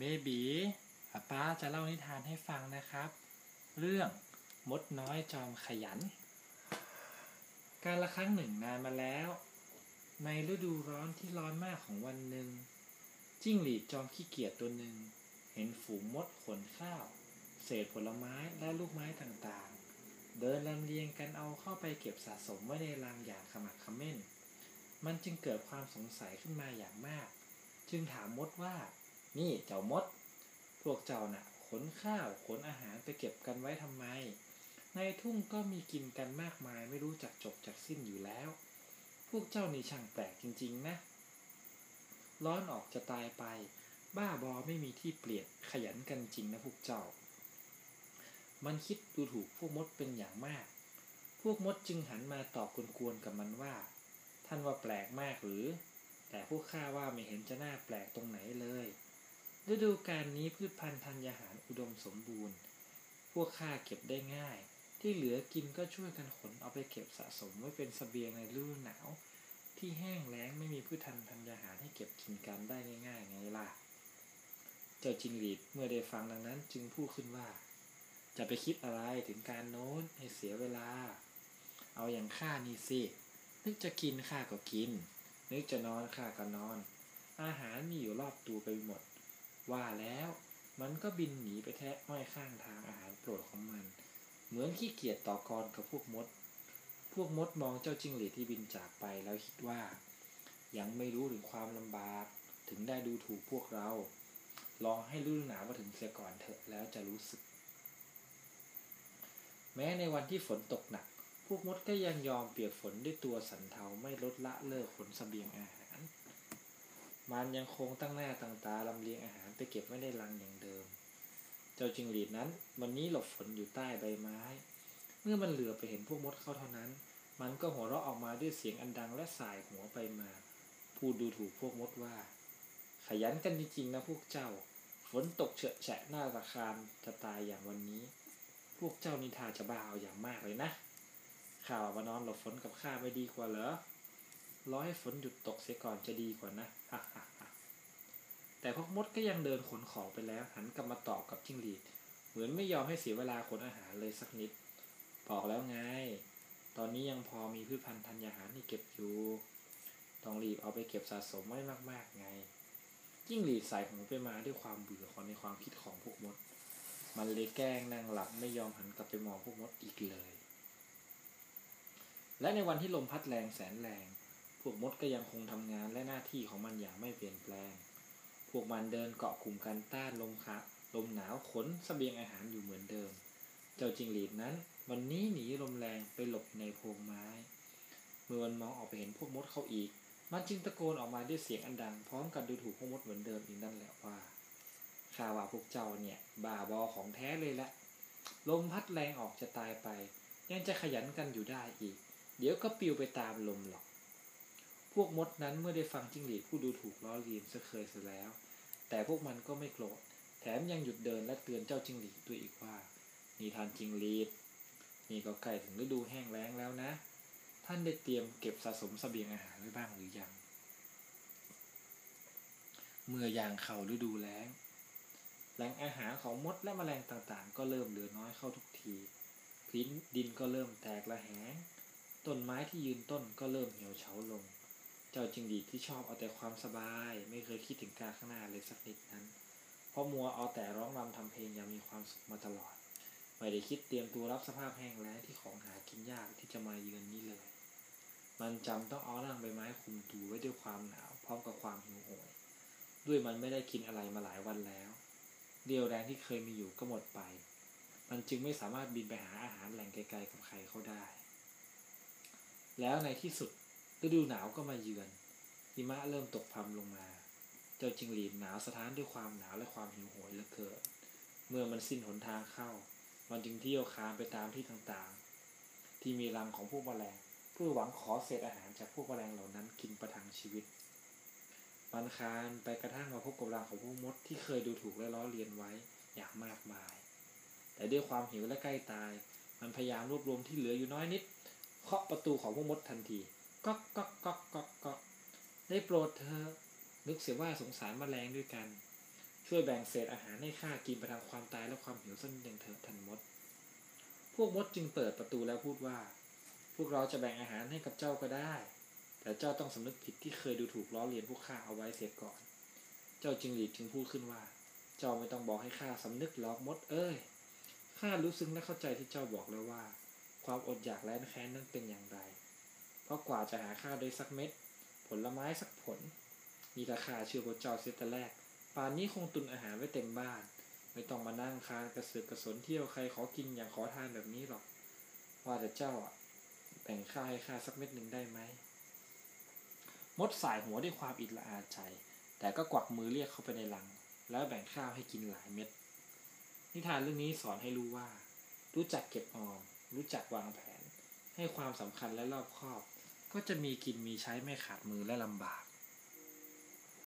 เบบีป้าจะเล่านิทานให้ฟังนะครับ เรื่องมดน้อยจอมขยัน การละครั้งหนึ่งนานมาแล้ว ในฤดูร้อนที่ร้อนมากของวันหนึ่ง จิ้งหรีดจอมขี้เกียจตัวหนึ่ง เห็นฝูงมดขนข้าว เศษผลไม้และลูกไม้ต่างๆ เดินลำเลียงกันเอาเข้าไปเก็บสะสมไว้ในรังอย่างขมักขม้น มันจึงเกิดความสงสัยขึ้นมาอย่างมาก จึงถามมดว่า นี่เจ้ามด พวกเจ้าน่ะ ขนข้าวขนอาหารไปเก็บกันไว้ทำไม ในทุ่งก็มีกินกันมากมายไม่รู้จักจบจากสิ้นอยู่แล้ว พวกเจ้านี่ช่างแปลกจริง ๆ นะ ร้อนออกจะตายไป บ้าบอไม่มีที่เปลี่ยนขยันกันจริงนะพวกเจ้า มันคิดดูถูกพวกมดเป็นอย่างมาก พวกมดจึงหันมาตอบกวนๆกับมันว่า ท่านว่าแปลกมากหรือแต่พวกข้าว่าไม่เห็นจะน่าแปลกตรงไหนเลย ฤดูกาลนี้พืชพันธุ์ธัญญาหารอุดมสมบูรณ์ พวกข้าเก็บได้ง่าย ที่เหลือกินก็ช่วยกันขนเอาไปเก็บสะสมไว้เป็นสเสบียงในฤดูหนาว ที่แห้งแล้งไม่มีพืชพันธุ์ธัญญาหารให้เก็บกินกันได้ง่ายๆไงล่ะ เจ้าจิงหรีดเมื่อได้ฟังดังนั้นจึงพูดขึ้นว่า จะไปคิดอะไรถึงการโน้นให้เสียเวลา เอาอย่างข้านี่สินึกจะกินข้าก็กิน นึกจะนอนข้าก็นอน อาหารมีอยู่รอบตัวไปหมด ว่าแล้วมันก็บินหนีไปแทะอ้อยข้างทางอาหารโปรดของมัน เหมือนขี้เกียจต่อกรกับพวกมด พวกมดมองเจ้าจิ้งหรีดที่บินจากไปแล้วคิดว่า ยังไม่รู้ถึงความลำบาก ถึงได้ดูถูกพวกเรา ลองให้ฤดูหนาวมาถึงเสียก่อนเถอะแล้วจะรู้สึก แม้ในวันที่ฝนตกหนัก พวกมดก็ยังยอมเปียกฝนด้วยตัวสันเทาไม่ลดละเลิกขนสเสบียงอาหาร มันยังคงตั้งหน้าตั้งตาลำเลียงอาหาร ไปเก็บไว้ในรังอย่างเดิม เจ้าจิงหรีดนั้น วันนี้หลบฝนอยู่ใต้ใบไม้ เมื่อมันเหลือไปเห็นพวกมดเข้าเท่านั้น มันก็หัวเราะออกมาด้วยเสียงอันดังและสายหัวไปมา พูดดูถูกพวกมดว่า ขยันกันจริงๆนะพวกเจ้า ฝนตกเฉอะแฉะหน้าตะคารจะตายอย่างวันนี้ พวกเจ้านิทาจะบ้าเอาอย่างมากเลยนะข่าวมานอนหลบฝนกับข้าไม่ดีกว่าเหรอรอให้ฝนหยุดตกเสียก่อนจะดีกว่านะฮ่าฮ่าฮ่า แต่พวกมดก็ยังเดินขนของไปแล้ว หันกลับมาตอบกับจิ้งหรีด เหมือนไม่ยอมให้เสียเวลาขนอาหารเลยสักนิด บอกแล้วไง ตอนนี้ยังพอมีพืชพันธุ์ธัญญาหารที่เก็บอยู่ ต้องรีบเอาไปเก็บสะสมไว้มาก ๆ ไง จิ้งหรีดสายหูไปมาด้วยความเบื่อของในความคิดของพวกมด มันเลยแกล้งนั่งหลับไม่ยอมหันกลับไปมองพวกมดอีกเลย และในวันที่ลมพัดแรงแสนแรง พวกมดก็ยังคงทำงานและหน้าที่ของมันอย่างไม่เปลี่ยนแปลง พวกมันเดินเกาะกลุ่มกันต้านลมคะลมหนาวขนสเสบียงอาหารอยู่เหมือนเดิม เจ้าจิงหรีดนั้นวันนี้หนีลมแรงไปหลบในโพรงไม้ เมื่อมันมองออกไปเห็นพวกมดเข้าอีก มันจึงตะโกนออกมาด้วยเสียงอันดัง พร้อมกับดูถูกพวกมดเหมือนเดิมอีกนั่นแหละว่าข้าว่าพวกเจ้าเนี่ยบ้าบอของแท้เลยละ ลมพัดแรงออกจะตายไป ยังจะขยันกันอยู่ได้อีก เดี๋ยวก็ปิวไปตามลมหรอก พวกมดนั้นเมื่อได้ฟังจิ้งหรีดผู้ดูถูกล้อเลียนซะเคยเสียแล้ว แต่พวกมันก็ไม่โกรธ แถมยังหยุดเดินและเตือนเจ้าจิ้งหรีดด้วยอีกว่านี่ท่านจิ้งหรีด นี่ก็ใกล้ถึงฤดูแห้งแล้งแล้วนะ ท่านได้เตรียมเก็บสะสมเสบียงอาหารไว้บ้างหรือยัง เมื่อยางเข้าฤดูแล้ง แหล่งอาหารของมดและแมลงต่างๆ ก็เริ่มเหลือน้อยเข้าทุกทีพื้นดินก็เริ่มแตกระแหง ต้นไม้ที่ยืนต้นก็เริ่มเหี่ยวเฉาลง เจ้าจิงหรีที่ชอบเอาแต่ความสบาย ไม่เคยคิดถึงการข้างหน้าเลยสักนิดนั้น เพราะมัวเอาแต่ร้องรำทำเพลงอย่างมีความสุขมาตลอด ไม่ได้คิดเตรียมตัวรับสภาพแห้งแล้งที่ของหากินยากที่จะมาเยือนนี้เลย มันจำต้องเอาร่างใบไม้คุมตัวไว้ด้วยความหนาวพร้อมกับความหิวโหย ด้วยมันไม่ได้กินอะไรมาหลายวันแล้วเดียวแรงที่เคยมีอยู่ก็หมดไป มันจึงไม่สามารถบินไปหาอาหารแหล่งไกลๆกับใครเขาได้ แล้วในที่สุด ฤดูหนาวก็มาเยือนหิมะเริ่มตกพรำลงมา เจ้าจิงหรีดหนาวสะท้านด้วยความหนาวและความหิวโหยเหลือเกินเมื่อมันสิ้นหนทางเข้า มันจึงเที่ยวคามไปตามที่ต่างๆ ที่มีรังของพวกแมลงเพื่อหวังขอเศษอาหารจากพวกแมลงเหล่านั้นกินประทังชีวิตมันคานไปกระทั่งมาพบกับรังของพวกมดที่เคยดูถูกและล้อเลียนไว้อย่างมากมาย แต่ด้วยความหิวและใกล้ตาย มันพยายามรวบรวมที่เหลืออยู่น้อยนิด เคาะประตูของพวกมดทันที ก๊อกก๊อกก๊อกก๊อกก๊อกได้โปรดเธอ นึกเสียว่าสงสารมแมลงด้วยกัน ช่วยแบ่งเศษอาหารให้ข้ากินไปทางความตายและความหิวสักนิดหนึ่งเถิดท่านมด พวกมดจึงเปิดประตูแล้วพูดว่า พวกเราจะแบ่งอาหารให้กับเจ้าก็ได้ แต่เจ้าต้องสำนึกผิดที่เคยดูถูกล้อเลียนพวกข้าเอาไว้เสียก่อน เจ้าจิงหรีดจึงพูดขึ้นว่า เจ้าไม่ต้องบอกให้ข้าสำนึกหรอกมดเอ้ยข้ารู้ซึ้งและเข้าใจที่เจ้าบอกแล้วว่า ความอดอยากและแค้นนั้นเป็นอย่างไร เพราะกว่าจะหาข้าวได้สักเม็ด ผลไม้สักผล มีราคาเชื่อพระเจ้าเสียแต่แรก ป่านนี้คงตุนอาหารไว้เต็มบ้าน ไม่ต้องมานั่งคานกระเสือกกระสนเที่ยวใครขอกินอย่างขอทานแบบนี้หรอก ว่าแต่เจ้าอะแบ่งข้าวให้ข้าสักเม็ดหนึ่งได้ไหมมดสายหัวด้วยความอิจละอาใจ แต่ก็กวักมือเรียกเข้าไปในลัง แล้วแบ่งข้าวให้กินหลายเม็ด นิทานเรื่องนี้สอนให้รู้ว่า รู้จักเก็บออม รู้จักวางแผน ให้ความสำคัญและรอบคอบ ก็จะมีกินมีใช้ไม่ขาดมือและลำบาก